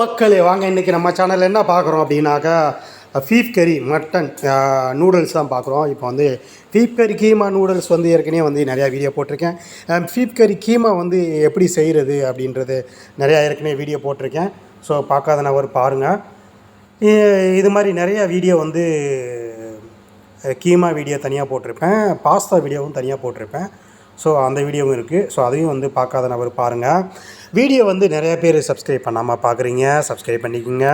மக்களே வாங்க இன்றைக்கி நம்ம சேனலில் என்ன பார்க்குறோம் அப்படின்னாக்கா ஃபீப் கறி மட்டன் நூடுல்ஸ் தான் பார்க்குறோம். இப்போ வந்து ஃபீப் கறி கீமா நூடுல்ஸ் வந்து ஏற்கனவே வந்து நிறையா வீடியோ போட்டிருக்கேன். ஃபீப் கறி கீமா வந்து எப்படி செய்கிறது அப்படின்றது நிறையா ஏற்கனவே வீடியோ போட்டிருக்கேன். ஸோ பார்க்காத நபர் பாருங்கள் இது மாதிரி நிறையா வீடியோ வந்து கீமா வீடியோ தனியாக போட்டிருப்பேன். பாஸ்தா வீடியோவும் தனியாக போட்டிருப்பேன். ஸோ அந்த வீடியோவும் இருக்குது ஸோ அதையும் வந்து பார்க்காத நபர் பாருங்கள் வீடியோ வந்து நிறைய பேர் சப்ஸ்கிரைப் பண்ணாமல் பார்க்குறீங்க சப்ஸ்கிரைப் பண்ணிக்கோங்க.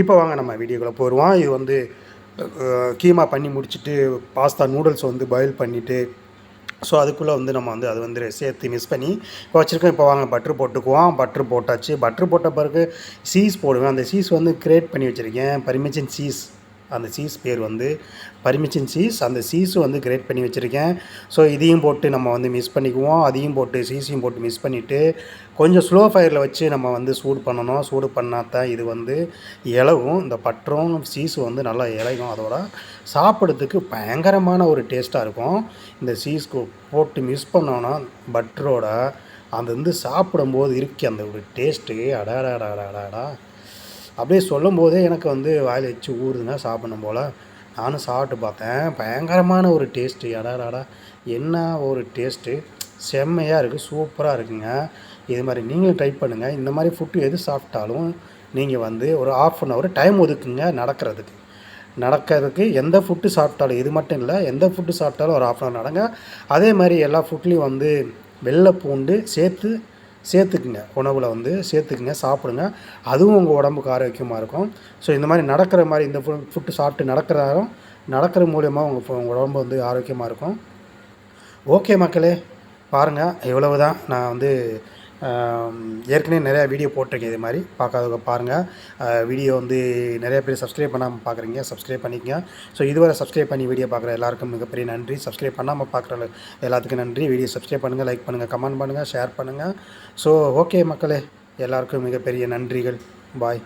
இப்போ வாங்க நம்ம வீடியோக்குள்ளே போடுவோம் இது வந்து கீமா பண்ணி முடிச்சுட்டு பாஸ்தா நூடுல்ஸ் வந்து பாயில் பண்ணிவிட்டு ஸோ அதுக்குள்ளே வந்து நம்ம வந்து அது வந்து சேர்த்து மிஸ் பண்ணி இப்போ வச்சுருக்கோம். இப்போ வாங்க பட்ரு போட்டுக்குவோம். பட்ரு போட்டாச்சு. பட்ரு போட்ட பிறகு சீஸ் போடுவேன். அந்த சீஸ் வந்து கிரியேட் பண்ணி வச்சுருக்கேன். பரிமிச்சன் சீஸ் அந்த சீஸ் பேர் வந்து பரிமிச்சன் சீஸ். அந்த சீஸும் வந்து கிரேட் பண்ணி வச்சுருக்கேன். ஸோ இதையும் போட்டு நம்ம வந்து மிஸ் பண்ணிக்குவோம். அதையும் போட்டு சீஸையும் போட்டு மிஸ் பண்ணிவிட்டு கொஞ்சம் ஸ்லோ ஃபயரில் வச்சு நம்ம வந்து சூடு பண்ணணும். சூடு பண்ணால் தான் இது வந்து இலகும். இந்த பற்றும் சீஸும் வந்து நல்லா இலகும் அதோட சாப்பிட்றதுக்கு பயங்கரமான ஒரு டேஸ்ட்டாக இருக்கும். இந்த சீஸ்க்கு போட்டு மிஸ் பண்ணோன்னா பட்டரோட அது வந்து சாப்பிடும்போது இருக்கு அந்த ஒரு டேஸ்ட்டு அடாடாடாடாடா அப்படியே சொல்லும் போதே எனக்கு வந்து வாயில் வச்சு ஊறுதுன்னா சாப்பிடணும் போல். நானும் சாப்பிட்டு பார்த்தேன். பயங்கரமான ஒரு டேஸ்ட்டு அடாடாடா என்ன ஒரு டேஸ்ட்டு செம்மையாக இருக்குது சூப்பராக இருக்குங்க. இது மாதிரி நீங்களும் ட்ரை பண்ணுங்கள் இந்த மாதிரி ஃபுட்டு எது சாப்பிட்டாலும் நீங்கள் வந்து ஒரு ஆஃப் அன் ஹவர் டைம் ஒதுக்குங்க நடக்கிறதுக்கு. நடக்கிறதுக்கு எந்த ஃபுட்டு சாப்பிட்டாலும் இது மட்டும் இல்லை எந்த ஃபுட்டு சாப்பிட்டாலும் ஒரு ஆஃப் அன் ஹவர் நடங்க. அதே மாதிரி எல்லா ஃபுட்லேயும் வந்து வெள்ளை பூண்டு சேர்த்து சேர்த்துக்குங்க. உணவில் வந்து சேர்த்துக்குங்க சாப்பிடுங்க. அதுவும் உங்கள் உடம்புக்கு ஆரோக்கியமாக இருக்கும். ஸோ இந்த மாதிரி நடக்கிற மாதிரி இந்த ஃபுட் ஃபுட்டு சாப்பிட்டு நடக்கிறதாலும் நடக்கிற மூலியமாக உங்கள் உங்கள் உடம்பு வந்து ஆரோக்கியமாக இருக்கும். ஓகே மக்களே பாருங்கள் இவ்வளவு தான் நான் வந்து ஏற்கனவே நிறையா வீடியோ போட்டிருக்கேன் இது மாதிரி. பார்க்காதவங்க பாருங்கள் வீடியோ வந்து நிறைய பேர் சப்ஸ்கிரைப் பண்ணாமல் பார்க்குறீங்க சப்ஸ்கிரைப் பண்ணிக்கங்க. ஸோ இதுவரை சப்ஸ்கிரைப் பண்ணி வீடியோ பார்க்குற எல்லாருக்கும் மிகப்பெரிய நன்றி. சப்ஸ்கிரைப் பண்ணாமல் பார்க்குற எல்லாத்துக்கும் நன்றி. வீடியோ சப்ஸ்கிரைப் பண்ணுங்கள் லைக் பண்ணுங்கள் கமெண்ட் பண்ணுங்கள் ஷேர் பண்ணுங்கள் ஸோ ஓகே மக்களே. எல்லாருக்கும் மிகப்பெரிய நன்றிகள். பாய்